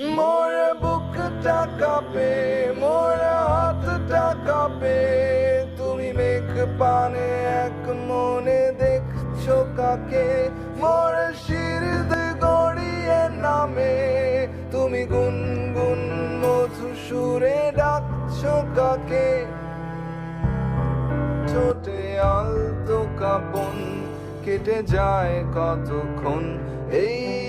মোর বুকটা কাঁপে মোর হাতটা কাঁপে তুমি মেঘ পানে এক মনে দেখছ কাকে মোর শির গড়িয়ে নামে তুমি গুনগুন মধু সুরে ডাকছো কাকে ছোটে আলতো কাপন কেটে যায় কতক্ষণ এই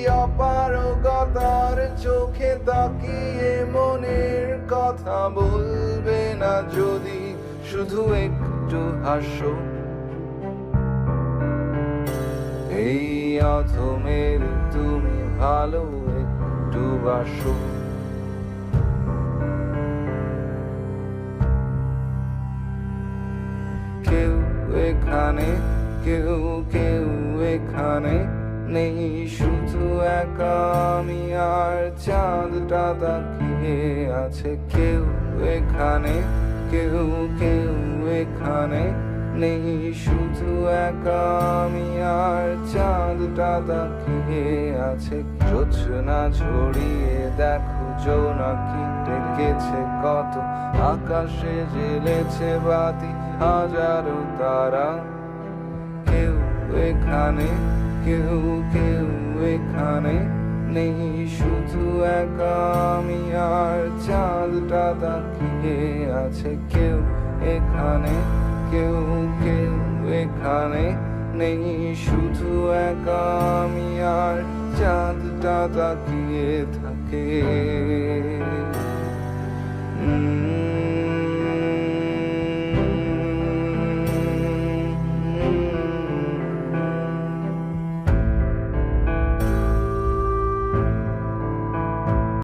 তাকিয়ে মনের কথা বলবে না যদি শুধু একটু হাসো। এই অথমের তুমি ভালো একটু বাসো। কেউ এখানে, কেউ কেউ এখানে নেই শুধু একা আমি আর চাঁদটা তাকিয়ে আছে কেউ এখানে, কেউ কেউ এখানে নেই শুধু একা আমি আর চাঁদটা তাকিয়ে আছে। জোছনা ছড়িয়ে দেখো জোনাকি ডেকেছে, কত আকাশে জেলেছে বাতি, হাজারো তারা, কেউ এখানে কেউ কেউ এখানে নেই, শুধু একা আমি আর চাঁদটা তাকিয়ে আছে। কেউ এখানে, কেউ কেউ এখানে নেই, শুধু একা আর চাঁদটা তাকিয়ে থাকে।